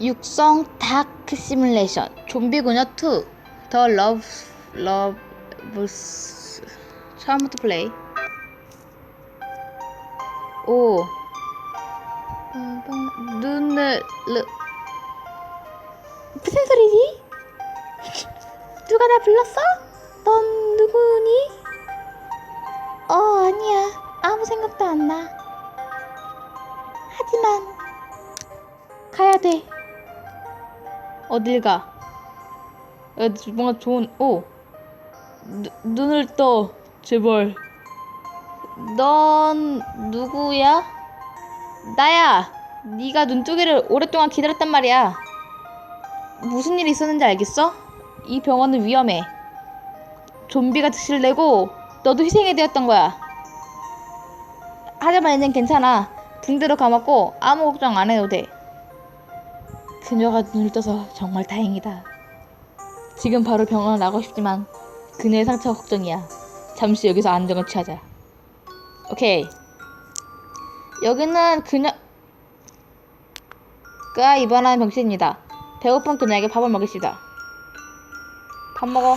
육성 다크 시뮬레이션 좀비 군요 2 더 러브 러브스 처음부터 플레이 오 눈을 르 무슨 소리지? 누가 나 불렀어? 넌 누구니? 어 아니야 아무 생각도 안 나 하지만 가야 돼 어딜 가? 야, 뭔가 좋은 오! 누, 눈을 떠 제발. 넌 누구야? 나야! 네가 눈뜨기를 오랫동안 기다렸단 말이야. 무슨 일이 있었는지 알겠어? 이 병원은 위험해. 좀비가 득실을 내고 너도 희생이 되었던 거야. 하지만 이젠 괜찮아. 붕대로 감았고 아무 걱정 안 해도 돼 그녀가 눈을 떠서 정말 다행이다. 지금 바로 병원을 나가고 싶지만 그녀의 상처가 걱정이야. 잠시 여기서 안정을 취하자. 오케이. 여기는 그녀가 입원한 병실입니다. 배고픈 그녀에게 밥을 먹입시다. 밥 먹어.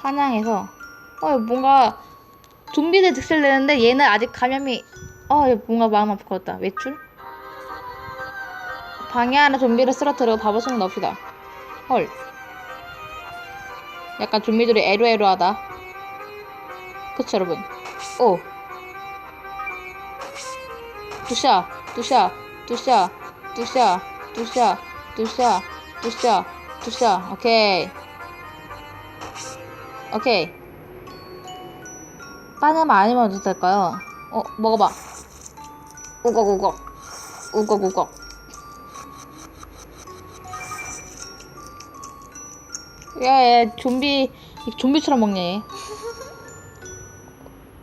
사냥해서 어 뭔가 좀비들 득실 내는데 얘는 아직 감염이 어 뭔가 마음 아플 것 같다. 외출? 방에 안에 좀비를 쓰러뜨리고 밥을 쏙 넣읍시다. 헐. 약간 좀비들이 애로애로하다. 그쵸 여러분? 오. 두샤, 두샤, 두샤, 두샤, 두샤, 두샤, 두샤, 두샤. 오케이. 오케이. 빠는 아니면 어떻게 될까요? 어, 먹어봐. 우걱우걱. 우걱우걱. 야, 야, 좀비, 좀비처럼 얘.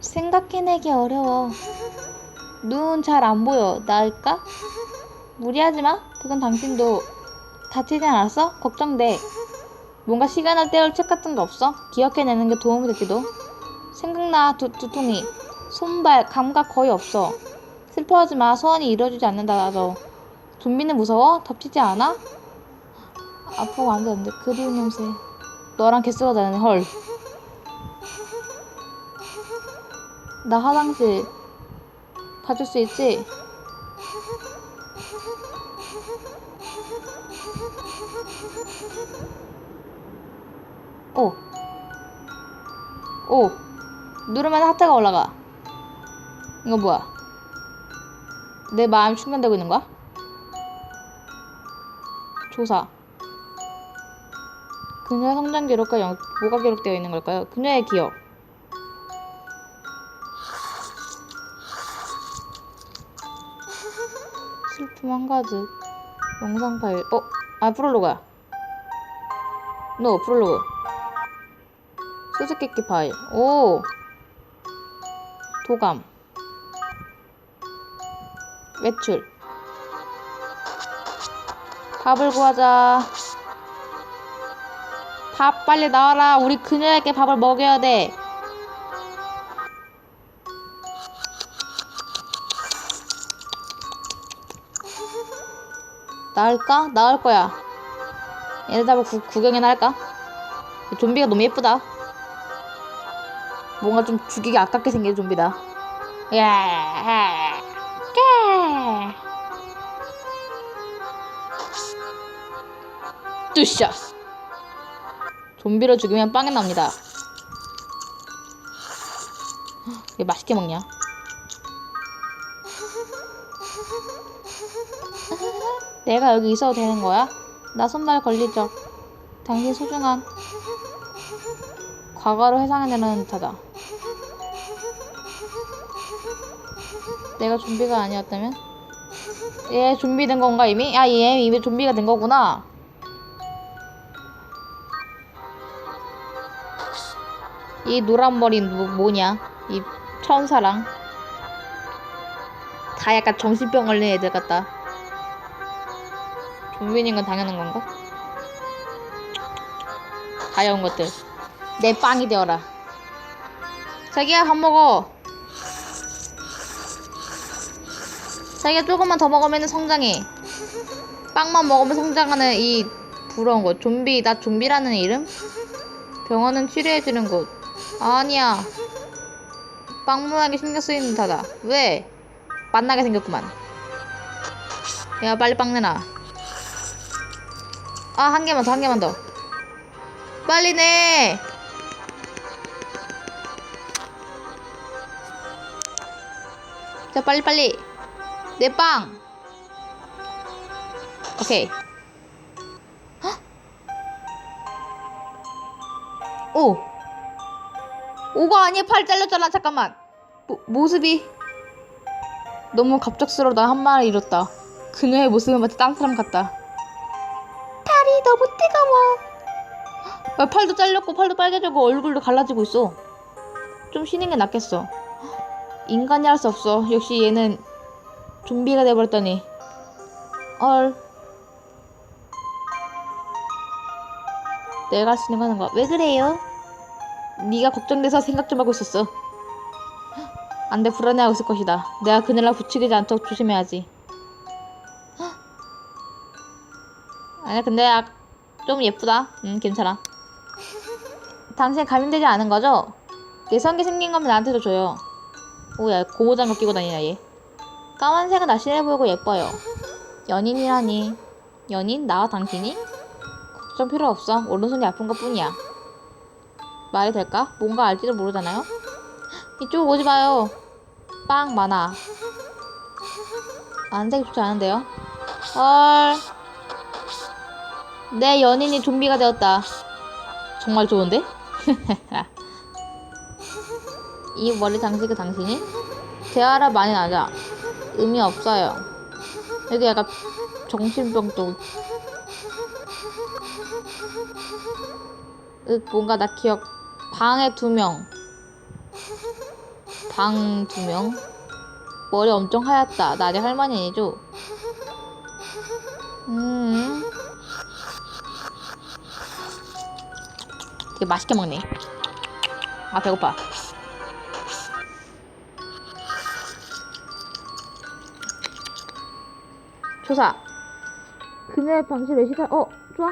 생각해내기 어려워. 눈 잘 안 보여. 나을까? 무리하지 마. 그건 당신도 다치지 않았어? 걱정돼. 뭔가 시간을 때울 책 같은 거 없어? 기억해내는 게 도움이 될지도. 생각나, 두, 두통이. 손발, 감각 거의 없어. 슬퍼하지 마. 소원이 이루어지지 않는다, 나도. 좀비는 무서워? 덮치지 않아? 아프고 안 되는데 그리운 냄새 너랑 개수가 다르네 헐나 화장실 가줄 수 있지? 오. 오. 누르면 하트가 올라가. 이거 뭐야? 내 마음이 충전되고 있는 거야? 조사. 그녀의 성장 기록과 영, 뭐가 기록되어 있는 걸까요? 그녀의 기억. 슬픔 한 가득. 영상 파일. 어? 아, 프롤로그야. 노, 프롤로그. 수수께끼 파일. 오! 도감. 외출. 밥을 구하자. 밥 빨리 나와라. 우리 그녀에게 밥을 먹여야 돼. 나을까? 나을 거야. 얘네들 구, 구경이나 할까? 좀비가 너무 예쁘다. 뭔가 좀 죽이기 아깝게 생긴 좀비다. 야, 깨. 뚜샤. 좀비를 죽이면 빵이 납니다. 왜 맛있게 먹냐? 내가 여기 있어도 되는 거야? 나 손발 걸리죠. 당신 소중한 과거를 회상해내는 듯하다. 내가 좀비가 아니었다면? 얘 좀비 된 건가 이미? 아, 얘 이미 좀비가 된 거구나. 이 노란 머리 누 뭐냐? 이 천사랑 다 약간 정신병 걸린 애들 같다. 좀비인 건 당연한 건가? 가여운 것들. 내 빵이 되어라. 자기야 밥 먹어. 자기가 조금만 더 먹으면 성장해. 빵만 먹으면 성장하는 이 부러운 것. 좀비, 나 좀비라는 이름? 병원은 치료해주는 곳. 아니야. 빵 모양이 신경 쓰이는 듯하다. 왜? 만나게 생겼구만. 야, 빨리 빵 내놔. 아, 한 개만 더, 한 개만 더. 빨리 내! 자, 빨리, 빨리. 내 빵! 오케이. 헉! 오! 오가 아니야, 팔 잘렸잖아, 잠깐만. 모, 모습이. 너무 갑작스러워, 한 말을 잃었다. 그녀의 모습은 마치 딴 사람 같다. 팔이 너무 뜨거워. 야, 팔도 잘렸고, 팔도 빨개지고, 얼굴도 갈라지고 있어. 좀 쉬는 게 낫겠어. 인간이 할 수 없어. 역시 얘는 좀비가 돼버렸다니. 헐. 내가 할수 있는 거 하는 거야. 왜 그래요? 네가 걱정돼서 생각 좀 하고 있었어. 안 돼, 불안해하고 있을 것이다. 내가 그늘라 부추기지 않도록 조심해야지. 아니야, 근데 아, 좀 예쁘다. 응, 괜찮아. 당신 감염되지 않은 거죠? 내성기 생긴 거면 나한테도 줘요. 오야, 고무장갑 끼고 다니냐, 얘. 까만색은 날씬해 보이고 예뻐요. 연인이라니. 연인? 나와 당신이? 걱정 필요 없어. 오른손이 아픈 것 뿐이야. 말이 될까? 뭔가 알지도 모르잖아요? 이쪽 오지 마요. 빵 많아. 안색이 좋지 않은데요? 헐. 내 연인이 좀비가 되었다. 정말 좋은데? 이 머리 장식은 당신이? 대화라 많이 나자. 의미 없어요. 여기 약간 정신병도. 윽, 뭔가 나 기억. 방에 두 명. 방 두 명. 머리 엄청 하얗다. 나 아직 할머니 아니죠? 음. 되게 맛있게 먹네. 아, 배고파. 조사. 그녀의 방실을 시사, 어, 좋아.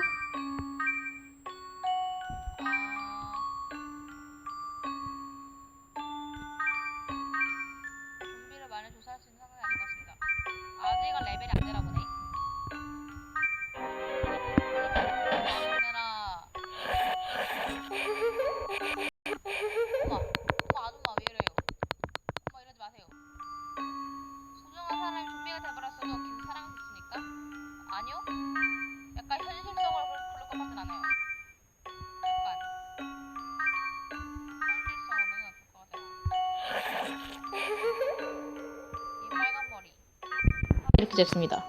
이렇게 됐습니다.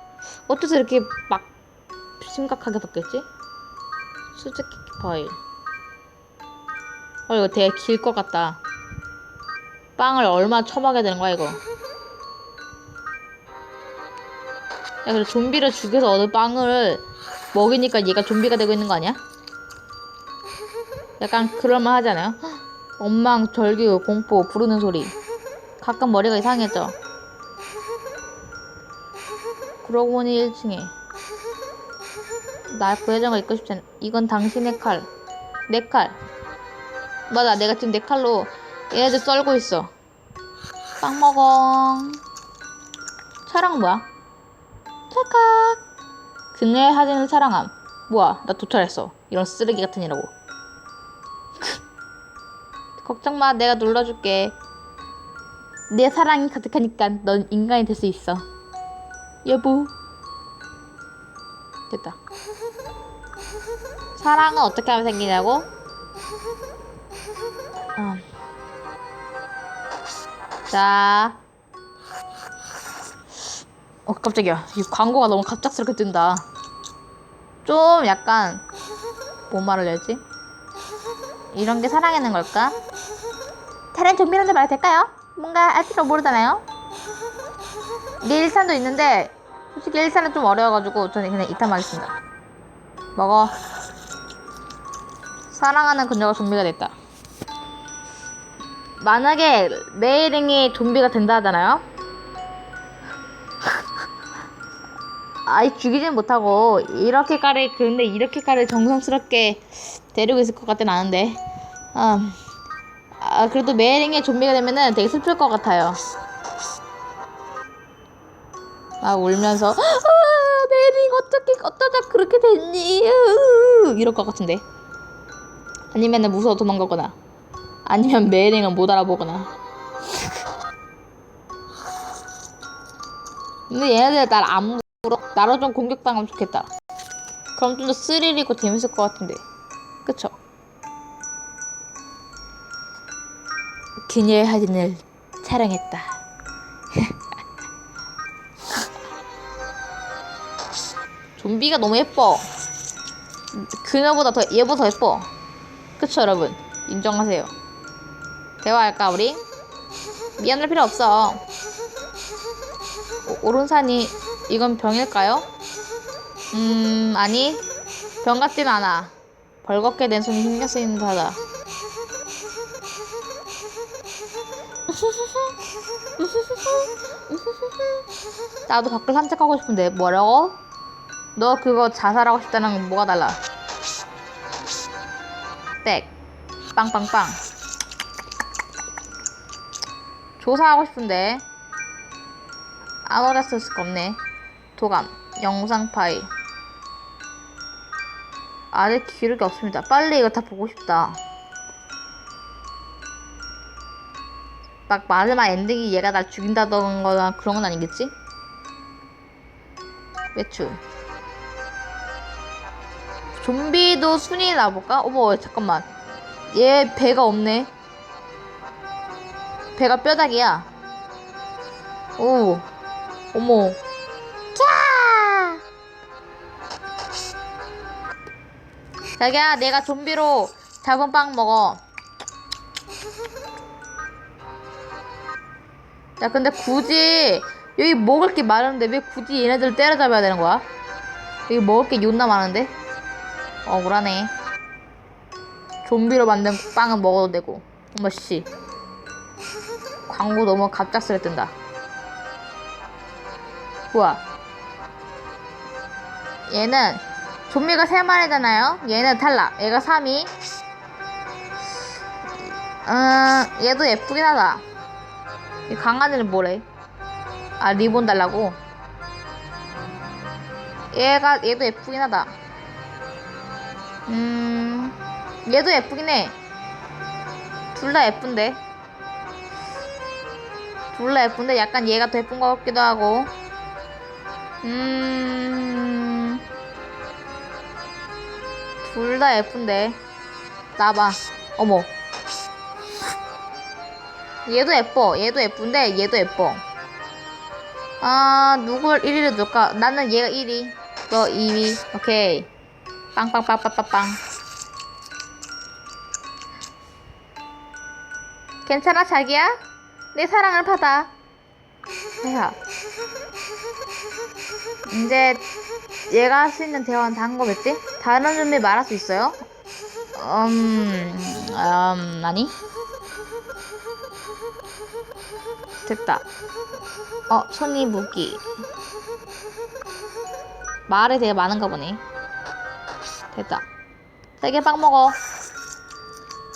어째서 이렇게 막 심각하게 바뀌었지? 수수께끼 파일. 어 이거 되게 길 것 같다. 빵을 얼마 처먹게 되는 거야 이거? 야 그래 좀비를 죽여서 얻은 빵을 먹이니까 얘가 좀비가 되고 있는 거 아니야? 약간 그럴만 하지 않아요? 엉망 절규 공포 부르는 소리 가끔 머리가 이상해져 그러고 보니 1층에. 나 부여정을 입고 싶지 않 이건 당신의 칼. 내 칼. 맞아 내가 지금 내 칼로 얘네들 썰고 있어. 빵 먹어. 차랑 뭐야? 찰칵. 그녀의 사진을 사랑함. 뭐야 나 도찰했어. 이런 쓰레기 같은 이라고. 걱정 마 내가 눌러줄게. 내 사랑이 가득하니까 넌 인간이 될 수 있어 여보 됐다 사랑은 어떻게 하면 생기냐고? 어. 자 어, 깜짝이야. 이 광고가 너무 갑작스럽게 뜬다. 좀 약간, 뭔 말을 내지? 이런 게 사랑하는 걸까? 다른 좀비라도 말해도 될까요? 뭔가 알지도 모르잖아요? 내 일산도 있는데, 솔직히 일산은 좀 어려워가지고, 저는 그냥 이탄 하겠습니다. 먹어. 사랑하는 그녀가 좀비가 됐다. 만약에 메이링이 좀비가 된다 하잖아요? 아이 죽이진 못하고 이렇게까지 근데 이렇게까지 정성스럽게 데리고 있을 것 같진 않은데 음, 아 그래도 메링의 좀비가 되면은 되게 슬플 것 같아요 막 울면서 아 메링 어떻게 어쩌다 그렇게 됐니? 으, 이럴 것 같은데. 아니면은 무서워 도망가거나 아니면 메링을 못 알아보거나. 근데 얘네들 날 안 물어. 나로 좀 공격당하면 좋겠다. 그럼 좀 더 스릴 있고 재밌을 것 같은데. 그쵸? 그녀의 사진을 촬영했다 좀비가 너무 예뻐. 그녀보다 더 얘보다 더 예뻐. 그쵸 여러분? 인정하세요. 대화할까 우리? 미안할 필요 없어. 오, 오른산이 이건 병일까요? 음 아니. 병 같진 않아. 벌겋게 된 손이 신경 쓰이는 듯하다. 나도 밖을 산책하고 싶은데 뭐라고? 너 그거 자살하고 싶다는 건 뭐가 달라? 땡 빵빵빵. 조사하고 싶은데. 아무나 쓸 수가 없네. 도감. 영상 파일. 아직 기록이 없습니다. 빨리 이거 다 보고 싶다. 막 마지막 엔딩이 얘가 날 죽인다던 거나 그런 건 아니겠지? 외출 좀비도 순위 나볼까? 어머 잠깐만 얘 배가 없네 배가 뼈다귀야 오 어머 캬 자기야 내가 좀비로 잡은 빵 먹어 야 근데 굳이 여기 먹을 게 많은데 왜 굳이 얘네들 때려잡아야 되는 거야? 여기 먹을 게 존나 많은데? 억울하네. 좀비로 만든 빵은 먹어도 되고. 어머 씨. 광고 너무 갑작스레 뜬다. 뭐야 얘는 좀비가 3마리잖아요. 얘는 탈락. 얘가 3위. 음 얘도 예쁘긴 하다. 이 강아지는 뭐래? 아 리본 달라고? 얘가 얘도 예쁘긴 하다 음 얘도 예쁘긴 해 둘 다 예쁜데 둘 다 예쁜데 약간 얘가 더 예쁜 것 같기도 하고 음. 둘 다 예쁜데. 나봐. 어머. 얘도 예뻐. 얘도 예쁜데 얘도 예뻐. 아, 누굴 1위로 둘까? 나는 얘가 1위. 너 2위. 오케이. 빵빵빵빵빵빵. 괜찮아, 자기야? 내 사랑을 받아. 해야. 이제 얘가 할 수 있는 대화는 다 한 거겠지? 다른 준비 말할 수 있어요? 음, 음, 아니? 됐다. 어, 손이 무기. 말이 되게 많은가 보네. 됐다. 자기야 빵 먹어.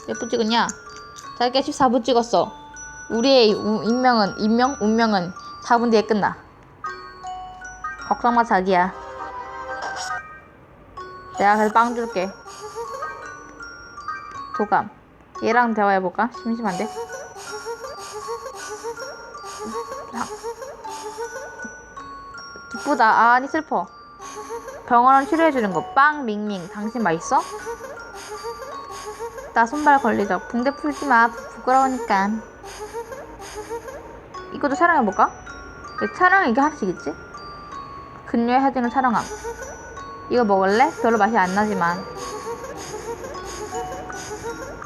몇 분 찍었냐? 자기야 14분 찍었어. 우리의 우- 인명은, 인명? 운명은 4분 뒤에 끝나. 걱정 마 자기야. 내가 그래서 빵 줄게. 도감. 얘랑 대화해볼까? 심심한데? 아. 기쁘다. 아, 아니 슬퍼. 병원은 치료해주는 거. 빵, 밍밍. 당신 맛있어? 나 손발 걸리죠. 붕대 풀지 마. 부끄러우니까. 이것도 촬영해볼까? 촬영 이게 하나씩 있지? 근료의 사진을 촬영함. 이거 먹을래? 별로 맛이 안 나지만.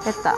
됐다.